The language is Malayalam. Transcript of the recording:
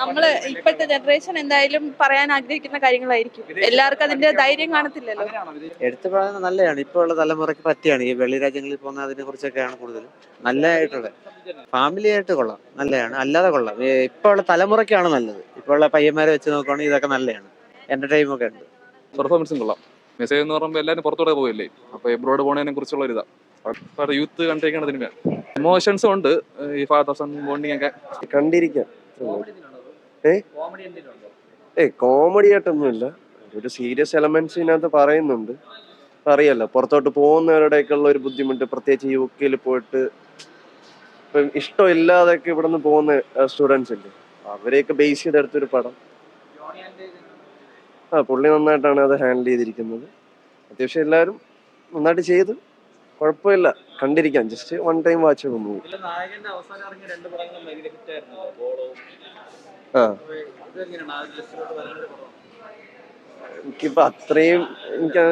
നമ്മൾ ഇപ്പോഴത്തെ ജനറേഷൻ എന്തായാലും പറയാൻ ആഗ്രഹിക്കുന്ന കാര്യങ്ങളായിരിക്കും. എല്ലാവർക്കും അതിന്റെ ധൈര്യം കാണത്തില്ലല്ലോ. എടുത്തു പറയുന്നത് നല്ലതാണ്. ഇപ്പൊ ഉള്ള തലമുറയ്ക്ക് പറ്റിയാണ്. ഈ വെളി രാജ്യങ്ങളിൽ പോകുന്ന അതിനെ കുറിച്ചൊക്കെയാണ് കൂടുതൽ നല്ലതായിട്ടുള്ളത്. ഫാമിലി ആയിട്ട് കൊള്ളാം. നല്ലതാണ്. അല്ലാതെ കൊള്ളാം. ഇപ്പൊ ഉള്ള തലമുറയ്ക്കാണ് നല്ലത്. ഇപ്പൊ ഉള്ള പയ്യന്മാരെ വെച്ച് നോക്കുകയാണെങ്കിൽ ഇതൊക്കെ നല്ലതാണ്. എന്റർടൈം ഒക്കെ ഉണ്ട്. പെർഫോമൻസും കൊള്ളാം. മെസ്സേജ് എന്ന് പറയുമ്പോൾ എല്ലാവരും പുറത്തോടെ പോയില്ലേ അപ്പൊ എബ്രോഡ് പോണതിനെ കുറിച്ചുള്ള ഒരു ഇതാ. യൂത്ത് കണ്ടിരിക്കുന്ന സിനിമ ഇമോഷൻസും ഉണ്ട്. ഈ ഫാദർ സൺ ബോണ്ടിങ് ഒക്കെ. കണ്ടിരിക്കാം. ഏ? ഏ കോമഡി ആയിട്ടൊന്നുമില്ല. ഒരു സീരിയസ് എലമെന്റ്സ് ഇതിനകത്ത് പറയുന്നുണ്ട്. അറിയാലോ പുറത്തോട്ട് പോകുന്നവരുടെയൊക്കെ ഉള്ള ഒരു ബുദ്ധിമുട്ട് പ്രത്യേകിച്ച് യു കെയിൽ പോയിട്ട്. ഇപ്പം ഇഷ്ടമില്ലാതെയൊക്കെ ഇവിടെ നിന്ന് പോകുന്ന സ്റ്റുഡൻസ് ഇല്ലേ? അവരെയൊക്കെ ബേസ് ചെയ്തെടുത്തൊരു പടം. ആ പുള്ളി നന്നായിട്ടാണ് അത് ഹാൻഡിൽ ചെയ്തിരിക്കുന്നത്. അത്യാവശ്യം എല്ലാവരും നന്നായിട്ട് ചെയ്ത്. കുഴപ്പമില്ല. കണ്ടിരിക്കാം. Just one time watch movie ആ. എനിക്കിപ്പോ അത്രയും എനിക്ക്